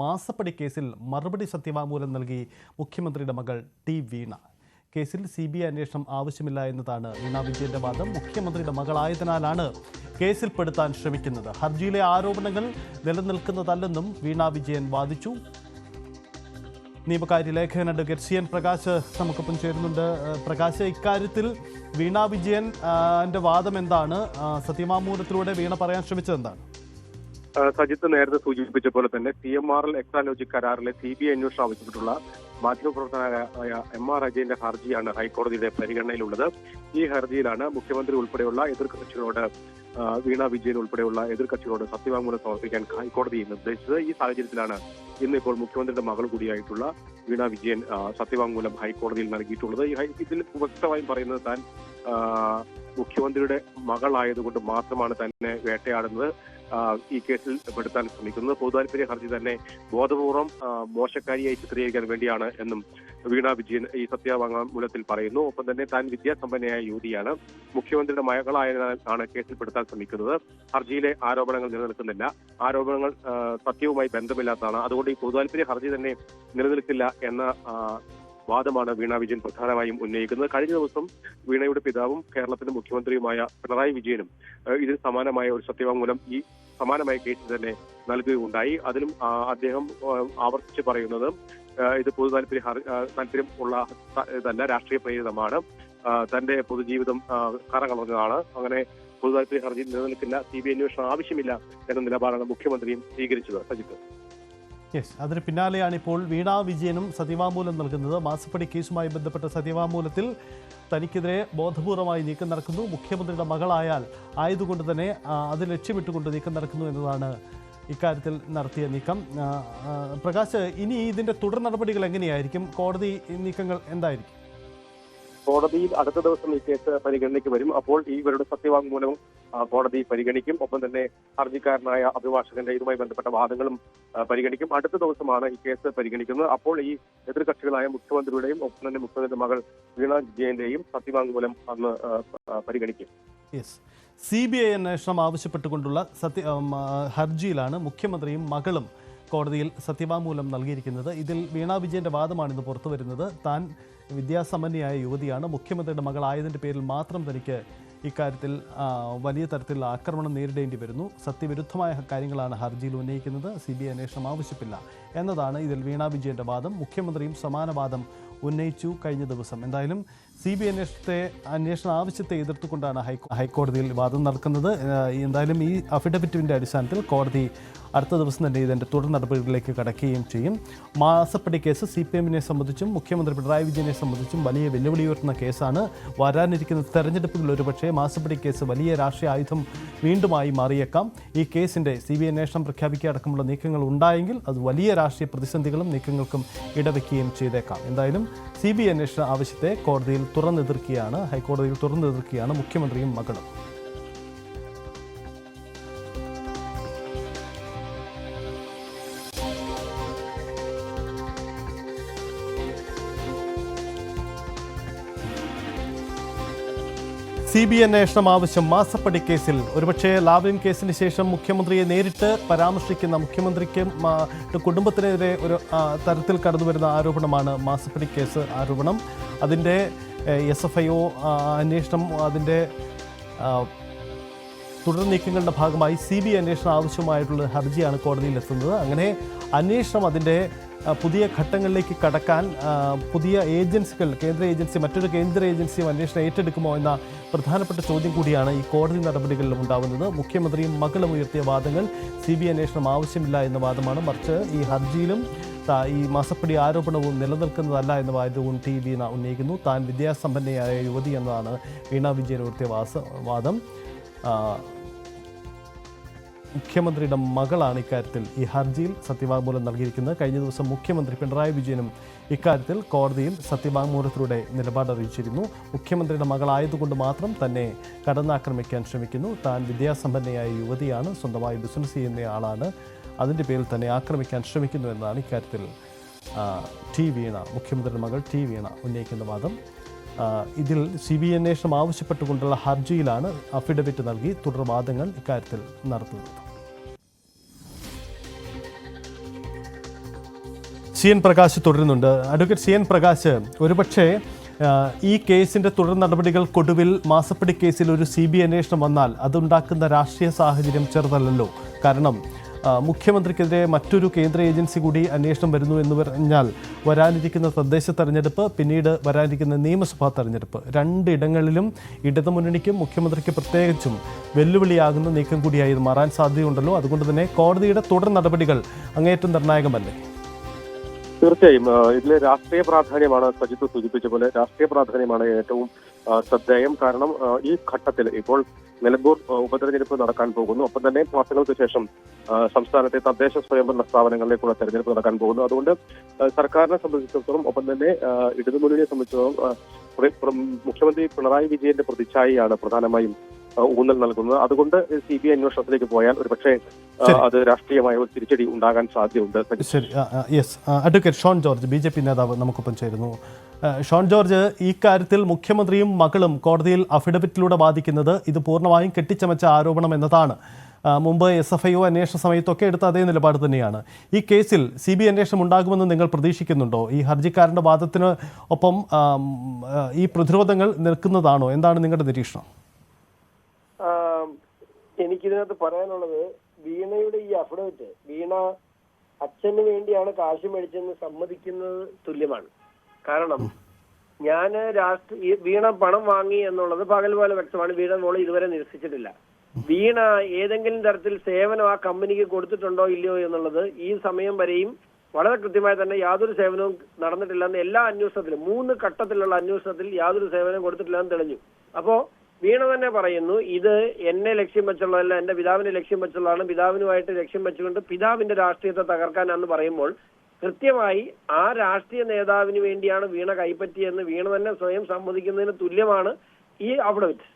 മാസപ്പടി കേസിൽ മറുപടി സത്യവാങ്മൂലം നൽകി മുഖ്യമന്ത്രിയുടെ മകൾ ടി വീണ. കേസിൽ സി ബി ഐ അന്വേഷണം ആവശ്യമില്ല എന്നതാണ് വീണ വിജയന്റെ വാദം. മുഖ്യമന്ത്രിയുടെ മകളായതിനാലാണ് കേസിൽപ്പെടുത്താൻ ശ്രമിക്കുന്നത്. ഹർജിയിലെ ആരോപണങ്ങൾ നിലനിൽക്കുന്നതല്ലെന്നും വീണ വിജയൻ വാദിച്ചു. നിയമകാര്യ ലേഖകൻ അഡ്വക്കേറ്റ് സി എൻ പ്രകാശ്. നമുക്കൊപ്പം ചേരുന്നുണ്ട്. പ്രകാശ് ഇക്കാര്യത്തിൽ വീണ വിജയന്റെ വാദം എന്താണ്? സത്യമാമൂലത്തിലൂടെ വീണ പറയാൻ ശ്രമിച്ചത് എന്താണ്? ആ, സജിത്ത് നേരത്തെ സൂചിപ്പിച്ച പോലെ തന്നെ C M R L Exalogic കരാറിലെ സി ബി ഐ അന്വേഷണം ആവശ്യപ്പെട്ടുള്ള മാധ്യമപ്രവർത്തകനായ എം ആർ അജയന്റെ ഹർജിയാണ് ഹൈക്കോടതിയുടെ പരിഗണനയിലുള്ളത്. ഈ ഹർജിയിലാണ് മുഖ്യമന്ത്രി ഉൾപ്പെടെയുള്ള എതിർകക്ഷികളോട് വീണ വിജയൻ ഉൾപ്പെടെയുള്ള എതിർകക്ഷികളോട് സത്യവാങ്മൂലം സമർപ്പിക്കാൻ ഹൈക്കോടതി നിർദ്ദേശിച്ചത്. ഈ സാഹചര്യത്തിലാണ് ഇന്ന് ഇപ്പോൾ മുഖ്യമന്ത്രിയുടെ മകൾ കൂടിയായിട്ടുള്ള വീണ വിജയൻ സത്യവാങ്മൂലം ഹൈക്കോടതിയിൽ നൽകിയിട്ടുള്ളത്. ഇതിൽ വ്യക്തമായും പറയുന്നത് താൻ മുഖ്യമന്ത്രിയുടെ മകളായതുകൊണ്ട് മാത്രമാണ് തന്നെ വേട്ടയാടുന്നത്. ഈ കേസിൽ പെടുത്താൻ ശ്രമിക്കുന്നത് പൊതുതാൽപര്യ ഹർജി തന്നെ ബോധപൂർവം മോശക്കാരിയായി ചിത്രീകരിക്കാൻ വേണ്ടിയാണ് എന്നും വീണ വിജയൻ ഈ സത്യവാങ്മൂലത്തിൽ പറയുന്നു. ഒപ്പം തന്നെ താൻ വിദ്യാസമ്പന്നയായ യുവതിയാണ്. മുഖ്യമന്ത്രിയുടെ മകളായതിനാൽ ആണ് കേസിൽ പെടുത്താൻ ശ്രമിക്കുന്നത്. ഹർജിയിലെ ആരോപണങ്ങൾ നിലനിൽക്കുന്നില്ല. ആരോപണങ്ങൾ സത്യവുമായി ബന്ധമില്ലാത്തതാണ്. അതുകൊണ്ട് ഈ പൊതുതാൽപര്യ ഹർജി തന്നെ നിലനിൽക്കില്ല എന്ന വാദമാണ് വീണ വിജയൻ പ്രധാനമായും ഉന്നയിക്കുന്നത്. കഴിഞ്ഞ ദിവസം വീണയുടെ പിതാവും കേരളത്തിന്റെ മുഖ്യമന്ത്രിയുമായ പിണറായി വിജയനും ഇതിന് സമാനമായ ഒരു സത്യവാങ്മൂലം ഈ സമാനമായ കേസിൽ തന്നെ നൽകുകയുണ്ടായി. അതിലും അദ്ദേഹം ആവർത്തിച്ച് പറയുന്നത് ഇത് പൊതു താല്പര്യ താല്പര്യം ഉള്ള ഇതല്ല രാഷ്ട്രീയ പ്രേരിതമാണ്. തന്റെ പൊതുജീവിതം കറകളഞ്ഞതാണ് അങ്ങനെ പൊതു താല്പര്യ ഹർജി നിലനിൽക്കില്ല സി ബി അന്വേഷണം ആവശ്യമില്ല എന്ന നിലപാടാണ് മുഖ്യമന്ത്രിയും സ്വീകരിച്ചത്. സജിത്ത്. യെസ് അതിന് പിന്നാലെയാണ് ഇപ്പോൾ വീണ വിജയനും സത്യവാങ്മൂലം നൽകുന്നത്. മാസപ്പടി കേസുമായി ബന്ധപ്പെട്ട സത്യവാങ്മൂലത്തിൽ തനിക്കെതിരെ ബോധപൂർവമായി നീക്കം നടക്കുന്നു. മുഖ്യമന്ത്രിയുടെ മകളായാൽ ആയതുകൊണ്ട് തന്നെ അത് ലക്ഷ്യമിട്ടുകൊണ്ട് നീക്കം നടക്കുന്നു എന്നതാണ് ഇക്കാര്യത്തിൽ നടത്തിയ നീക്കം. പ്രകാശ് ഇനി ഇതിന്റെ തുടർ നടപടികൾ എങ്ങനെയായിരിക്കും? കോടതി നീക്കങ്ങൾ എന്തായിരിക്കും? കോടതിയിൽ അടുത്ത ദിവസം ഈ കേസ് പരിഗണനയ്ക്ക് വരും. അപ്പോൾ ഈ ഇവരുടെ സത്യവാങ്മൂലവും കോടതി പരിഗണിക്കും. ഒപ്പം തന്നെ ഹർജിക്കാരനായ അഭിഭാഷകന്റെ ഇതുമായി ബന്ധപ്പെട്ട വാദങ്ങളും പരിഗണിക്കും. അടുത്ത ദിവസമാണ് ഈ കേസ് പരിഗണിക്കുന്നത്. അപ്പോൾ ഈ എതിർകക്ഷികളായ മുഖ്യമന്ത്രിയുടെയും ഒപ്പം തന്നെ മുഖ്യമന്ത്രിയുടെ മകൾ വീണ വിജയന്റെയും സത്യവാങ്മൂലം അന്ന് പരിഗണിക്കും. സി ബി ഐ അന്വേഷണം ആവശ്യപ്പെട്ടുകൊണ്ടുള്ള സത്യ ഹർജിയിലാണ് മുഖ്യമന്ത്രിയും മകളും കോടതിയിൽ സത്യവാങ്മൂലം നൽകിയിരിക്കുന്നത്. ഇതിൽ വീണ വിജയന്റെ വാദമാണ് ഇന്ന് പുറത്തു വരുന്നത്. താൻ വിദ്യാസമ്പന്നയായ യുവതിയാണ്. മുഖ്യമന്ത്രിയുടെ മകളായതിന്റെ പേരിൽ മാത്രം തനിക്ക് ഇക്കാര്യത്തിൽ വലിയ തരത്തിലുള്ള ആക്രമണം നേരിടേണ്ടി വരുന്നു. സത്യവിരുദ്ധമായ കാര്യങ്ങളാണ് ഹർജിയിൽ ഉന്നയിക്കുന്നത്. സി ബി ഐ അന്വേഷണം ആവശ്യമില്ല എന്നതാണ് ഇതിൽ വീണ വിജയന്റെ വാദം. മുഖ്യമന്ത്രിയും സമാന വാദം ഉന്നയിച്ചു കഴിഞ്ഞ ദിവസം. എന്തായാലും സി ബി അന്വേഷണത്തെ അന്വേഷണ ആവശ്യത്തെ എതിർത്തുകൊണ്ടാണ് ഹൈക്കോ ഹൈക്കോടതിയിൽ വാദം നടക്കുന്നത്. എന്തായാലും ഈ അഫിഡവിറ്റിന്റെ അടിസ്ഥാനത്തിൽ കോടതി അടുത്ത ദിവസം തന്നെ ഇതിന്റെ തുടർ നടപടികളിലേക്ക് കടക്കുകയും ചെയ്യും. മാസപ്പടി കേസ് സി പി എമ്മിനെ സംബന്ധിച്ചും മുഖ്യമന്ത്രി പിണറായി വിജയനെ സംബന്ധിച്ചും വലിയ വെല്ലുവിളി ഉയർത്തുന്ന കേസാണ്. വരാനിരിക്കുന്ന തെരഞ്ഞെടുപ്പുകളിൽ ഒരുപക്ഷേ മാസപ്പടി കേസ് വലിയ രാഷ്ട്രീയ ആയുധം വീണ്ടുമായി മാറിയേക്കാം. ഈ കേസിന്റെ സി ബി അന്വേഷണം പ്രഖ്യാപിക്കുക അടക്കമുള്ള നീക്കങ്ങൾ ഉണ്ടായെങ്കിൽ അത് വലിയ രാഷ്ട്രീയ പ്രതിസന്ധികളും നീക്കങ്ങൾക്കും ഇടവെക്കുകയും ചെയ്തേക്കാം. എന്തായാലും സി ബി അന്വേഷണ ആവശ്യത്തെ കോടതിയിൽ തുറന്നെതിർക്കുകയാണ് ഹൈക്കോടതിയിൽ തുറന്നെതിർക്കുകയാണ് മുഖ്യമന്ത്രിയും മകളും. സി ബി അന്വേഷണം ആവശ്യം മാസപ്പടി കേസിൽ. ഒരുപക്ഷെ ലാവ്ലിൻ കേസിന് ശേഷം മുഖ്യമന്ത്രിയെ നേരിട്ട് പരാമർശിക്കുന്ന മുഖ്യമന്ത്രിക്ക് കുടുംബത്തിനെതിരെ ഒരു തരത്തിൽ കടന്നു വരുന്ന ആരോപണമാണ് മാസപ്പടി കേസ് ആരോപണം. അതിന്റെ എസ് എഫ് ഐ ഒ അന്വേഷണം അതിന്റെ തുടർ നീക്കങ്ങളുടെ ഭാഗമായി സി ബി അന്വേഷണം ആവശ്യമായിട്ടുള്ള ഹർജിയാണ് കോടതിയിൽ എത്തുന്നത് അങ്ങനെ അന്വേഷണം അതിന്റെ പുതിയ ഘട്ടങ്ങളിലേക്ക് കടക്കാൻ പുതിയ ഏജൻസികൾ കേന്ദ്ര ഏജൻസി മറ്റൊരു കേന്ദ്ര ഏജൻസിയും അന്വേഷണം ഏറ്റെടുക്കുമോ എന്ന പ്രധാനപ്പെട്ട ചോദ്യം കൂടിയാണ് ഈ കോടതി നടപടികളിലും ഉണ്ടാവുന്നത്. മുഖ്യമന്ത്രിയും മകളും ഉയർത്തിയ വാദങ്ങൾ സി ബി അന്വേഷണം ആവശ്യമില്ല എന്ന വാദമാണ്. മറിച്ച് ഈ ഹർജിയിലും ഈ മാസപ്പടി ആരോപണവും നിലനിൽക്കുന്നതല്ല എന്ന വാദവും ടി വീണ ഉന്നയിക്കുന്നു. താൻ വിദ്യാസമ്പന്നയായ യുവതി എന്നതാണ് വീണ വിജയൻ ഉയർത്തിയ വാദം. മുഖ്യമന്ത്രിയുടെ മകളാണ് ഇക്കാര്യത്തിൽ. ഈ ഹർജിയിൽ സത്യവാങ്മൂലം നൽകിയിരിക്കുന്നത്. കഴിഞ്ഞ ദിവസം മുഖ്യമന്ത്രി പിണറായി വിജയനും ഇക്കാര്യത്തിൽ കോടതിയിൽ സത്യവാങ്മൂലത്തിലൂടെ നിലപാട് അറിയിച്ചിരുന്നു. മുഖ്യമന്ത്രിയുടെ മകളായതുകൊണ്ട് മാത്രം തന്നെ കടന്നാക്രമിക്കാൻ ശ്രമിക്കുന്നു. താൻ വിദ്യാസമ്പന്നയായ യുവതിയാണ്. സ്വന്തമായി ബിസിനസ് ചെയ്യുന്നയാളാണ് അതിന്റെ പേരിൽ തന്നെ ആക്രമിക്കാൻ ശ്രമിക്കുന്നു എന്നാണ് ഇക്കാര്യത്തിൽ ടി വീണ മുഖ്യമന്ത്രിയുടെ മകൾ ടി വീണ ഉന്നയിക്കുന്ന വാദം. ഇതിൽ സി ബി അന്വേഷണം ആവശ്യപ്പെട്ടുകൊണ്ടുള്ള ഹർജിയിലാണ് അഫിഡവിറ്റ് നൽകി തുടർവാദങ്ങൾ ഇക്കാര്യത്തിൽ നടത്തുന്നത്. സി എൻ പ്രകാശ് തുടരുന്നുണ്ട്. അഡ്വക്കേറ്റ് സി എൻ പ്രകാശ് ഒരുപക്ഷെ ഈ കേസിന്റെ തുടർ നടപടികൾക്കൊടുവിൽ മാസപ്പടി കേസിൽ ഒരു സി ബി അന്വേഷണം വന്നാൽ അതുണ്ടാക്കുന്ന രാഷ്ട്രീയ സാഹചര്യം ചെറുതല്ലല്ലോ. കാരണം മുഖ്യമന്ത്രിക്കെതിരെ മറ്റൊരു കേന്ദ്ര ഏജൻസി കൂടി അന്വേഷണം വരുന്നു എന്ന് പറഞ്ഞാൽ വരാനിരിക്കുന്ന തദ്ദേശ തെരഞ്ഞെടുപ്പ് പിന്നീട് വരാനിരിക്കുന്ന നിയമസഭാ തെരഞ്ഞെടുപ്പ്. രണ്ടിടങ്ങളിലും ഇടതുമുന്നണിക്കും മുഖ്യമന്ത്രിക്ക് പ്രത്യേകിച്ചും വെല്ലുവിളിയാകുന്ന നീക്കം കൂടിയായി ഇത് മാറാൻ സാധ്യതയുണ്ടല്ലോ. അതുകൊണ്ട് തന്നെ കോടതിയുടെ തുടർ നടപടികൾ അങ്ങേയറ്റം നിർണായകമല്ലേ? തീർച്ചയായും ഇതിലെ രാഷ്ട്രീയ പ്രാധാന്യമാണ് സജിത്ത് സൂചിപ്പിച്ച പോലെ രാഷ്ട്രീയ പ്രാധാന്യമാണ് ഏറ്റവും ശ്രദ്ധേയം. കാരണം ഈ ഘട്ടത്തിൽ ഇപ്പോൾ നിലമ്പൂർ ഉപതെരഞ്ഞെടുപ്പ് നടക്കാൻ പോകുന്നു. ഒപ്പം തന്നെ മാസങ്ങൾക്ക് ശേഷം സംസ്ഥാനത്തെ തദ്ദേശ സ്വയംഭരണ സ്ഥാപനങ്ങളിലേക്കുള്ള തെരഞ്ഞെടുപ്പ് നടക്കാൻ പോകുന്നു. അതുകൊണ്ട് സർക്കാരിനെ സംബന്ധിച്ചിടത്തോളം ഒപ്പം തന്നെ ഇടതുമുന്നണിയെ സംബന്ധിച്ചിടത്തോളം മുഖ്യമന്ത്രി പിണറായി വിജയന്റെ പ്രതിച്ഛായയാണ് പ്രധാനമായും ഊന്നൽ നൽകുന്നത്. അതുകൊണ്ട് സി ബി ഐ അന്വേഷണത്തിലേക്ക് പോയാൽ ഒരുപക്ഷെ പക്ഷേ അത് രാഷ്ട്രീയമായ ഒരു തിരിച്ചടി ഉണ്ടാകാൻ സാധ്യതയുണ്ട്. ശരി. Yes. Advocate Shone George B J P നേതാവ് നമുക്കൊപ്പം ചേരുന്നു. ഷോൺ ജോർജ് ഈ കാര്യത്തിൽ മുഖ്യമന്ത്രിയും മകളും കോടതിയിൽ അഫിഡവിറ്റിലൂടെ ബാധിക്കുന്നത് ഇത് പൂർണമായും കെട്ടിച്ചമച്ച ആരോപണം എന്നതാണ്. മുമ്പ് എസ് എഫ് ഐ ഒ അന്വേഷണ സമയത്തൊക്കെ എടുത്ത അതേ നിലപാട് തന്നെയാണ്. ഈ കേസിൽ സി ബി അന്വേഷണം ഉണ്ടാകുമെന്ന് നിങ്ങൾ പ്രതീക്ഷിക്കുന്നുണ്ടോ? ഈ ഹർജിക്കാരന്റെ വാദത്തിന് ഒപ്പം ഈ പ്രതിരോധങ്ങൾ നിൽക്കുന്നതാണോ? എന്താണ് നിങ്ങളുടെ നിരീക്ഷണം? എനിക്കിതിനകത്ത് പറയാനുള്ളത് വീണയുടെ ഈ അഫിഡവിറ്റ് വീണ അച്ഛന് വേണ്ടിയാണ് കാശ് മേടിച്ചെന്ന് സമ്മതിക്കുന്നത് തുല്യമാണ്. കാരണം ഞാൻ രാഷ്ട്രീയ വീണ പണം വാങ്ങി എന്നുള്ളത് പകൽ പോലെ വ്യക്തമാണ്. വീണ മോൾ ഇതുവരെ നിരസിച്ചിട്ടില്ല. വീണ ഏതെങ്കിലും തരത്തിൽ സേവനം ആ കമ്പനിക്ക് കൊടുത്തിട്ടുണ്ടോ ഇല്ലയോ എന്നുള്ളത് ഈ സമയം വരെയും വളരെ കൃത്യമായി തന്നെ യാതൊരു സേവനവും നടന്നിട്ടില്ല എന്ന് എല്ലാ അന്വേഷണത്തിലും മൂന്ന് ഘട്ടത്തിലുള്ള അന്വേഷണത്തിൽ യാതൊരു സേവനവും കൊടുത്തിട്ടില്ല എന്ന് തെളിഞ്ഞു. അപ്പോ വീണ തന്നെ പറയുന്നു ഇത് എന്നെ ലക്ഷ്യം വെച്ചുള്ളതല്ല എന്റെ പിതാവിനെ ലക്ഷ്യം വെച്ചുള്ളതാണ് പിതാവിനുമായിട്ട് ലക്ഷ്യം വെച്ചുകൊണ്ട് പിതാവിന്റെ രാഷ്ട്രീയത്തെ തകർക്കാനാന്ന് പറയുമ്പോൾ കൃത്യമായി ആ രാഷ്ട്രീയ നേതാവിന് വേണ്ടിയാണ് വീണ കൈപ്പറ്റിയെന്ന് വീണ തന്നെ സ്വയം സമ്മതിക്കുന്നതിന് തുല്യമാണ് ഈ അഫിഡവിറ്റ്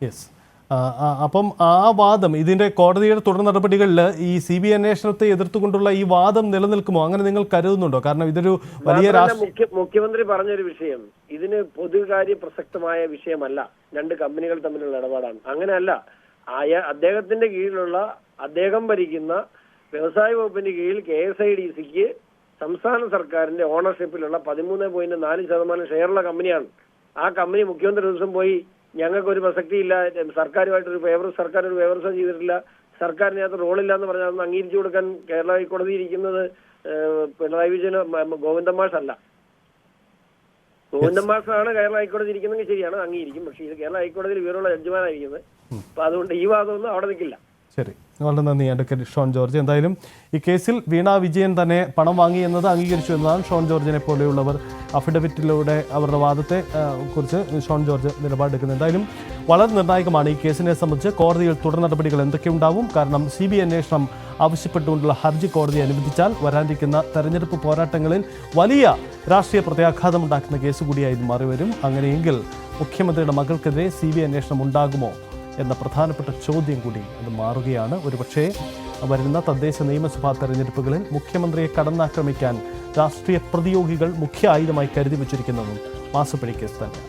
യെസ് അപ്പം ആ വാദം ഇതിന്റെ കോടതിയുടെ തുടർ നടപടികളിൽ ഈ സി ബി അന്വേഷണത്തെ എതിർത്തുകൊണ്ടുള്ള ഈ വാദം നിലനിൽക്കുമോ? അങ്ങനെ നിങ്ങൾ കരുതുന്നുണ്ടോ? കാരണം ഇതൊരു വലിയ മുഖ്യമന്ത്രി പറഞ്ഞൊരു വിഷയം. ഇതിന് പൊതുകാര്യ പ്രസക്തമായ വിഷയമല്ല. രണ്ട് കമ്പനികൾ തമ്മിലുള്ള ഇടപാടാണ്. അങ്ങനെയല്ല. ആയ അദ്ദേഹത്തിന്റെ കീഴിലുള്ള അദ്ദേഹം ഭരിക്കുന്ന വ്യവസായ വകുപ്പിന്റെ കീഴിൽ കെ എസ് ഐ ഡി സിക്ക് സംസ്ഥാന സർക്കാരിന്റെ ഓണർഷിപ്പിലുള്ള പതിമൂന്ന് പോയിന്റ് നാല് ശതമാനം ഷെയറുള്ള കമ്പനിയാണ്. ആ കമ്പനി മുഖ്യമന്ത്രി ദിവസം പോയി ഞങ്ങൾക്ക് ഒരു പ്രസക്തിയില്ല. സർക്കാരുമായിട്ട് ഒരു ഫേവർ സർക്കാർ ഒരു ഫേവർസം ചെയ്തിട്ടില്ല സർക്കാരിന് അകത്ത് റോളില്ല എന്ന് പറഞ്ഞാൽ അതൊന്ന് അംഗീകരിച്ചു കൊടുക്കാൻ കേരള ഹൈക്കോടതി ഇരിക്കുന്നത് പിണറായി വിജയന് ഗോവിന്ദൻ മാഷല്ല ഗോവിന്ദൻ മാഷാണ് കേരള ഹൈക്കോടതി ഇരിക്കുന്നെങ്കിൽ ശരിയാണ് അംഗീകരിക്കും. പക്ഷേ ഇത് കേരള ഹൈക്കോടതിയിൽ വിവരമുള്ള ജഡ്ജിമാരായിരിക്കുന്നത് അപ്പൊ അതുകൊണ്ട് ഈ വാദമൊന്നും അവിടെ നിൽക്കില്ല. ശരി. വളരെ നന്ദി. അഡ്വക്കേറ്റ് ഷോൺ ജോർജ്. എന്തായാലും ഈ കേസിൽ വീണ വിജയൻ തന്നെ പണം വാങ്ങി എന്നത് അംഗീകരിച്ചു എന്നതാണ് ഷോൺ ജോർജിനെ പോലെയുള്ളവർ അഫിഡവിറ്റിലൂടെ അവരുടെ വാദത്തെ കുറിച്ച് ഷോൺ ജോർജ് നിലപാടെടുക്കുന്നത് എന്തായാലും വളരെ നിർണായകമാണ് ഈ കേസിനെ സംബന്ധിച്ച് കോടതിയിൽ തുടർ നടപടികൾ എന്തൊക്കെയുണ്ടാവും. കാരണം സി ബി അന്വേഷണം ആവശ്യപ്പെട്ടുകൊണ്ടുള്ള ഹർജി കോടതി അനുവദിച്ചാൽ വരാനിരിക്കുന്ന തെരഞ്ഞെടുപ്പ് പോരാട്ടങ്ങളിൽ വലിയ രാഷ്ട്രീയ പ്രത്യാഘാതം ഉണ്ടാക്കുന്ന കേസ് കൂടിയായി മാറിവരും. മാറി വരും അങ്ങനെയെങ്കിൽ മുഖ്യമന്ത്രിയുടെ മകൾക്കെതിരെ സി ബി അന്വേഷണം ഉണ്ടാകുമോ? എന്ന പ്രധാനപ്പെട്ട ചോദ്യം കൂടി അത് മാറുകയാണ്. ഒരുപക്ഷേ വരുന്ന തദ്ദേശ നിയമസഭാ തെരഞ്ഞെടുപ്പുകളിൽ മുഖ്യമന്ത്രിയെ കടന്നാക്രമിക്കാൻ രാഷ്ട്രീയ പ്രതിയോഗികൾ മുഖ്യ ആയുധമായി കരുതി വച്ചിരിക്കുന്നതും മാസപ്പിടിക്കേസ് കേസ് തന്നെയാണ്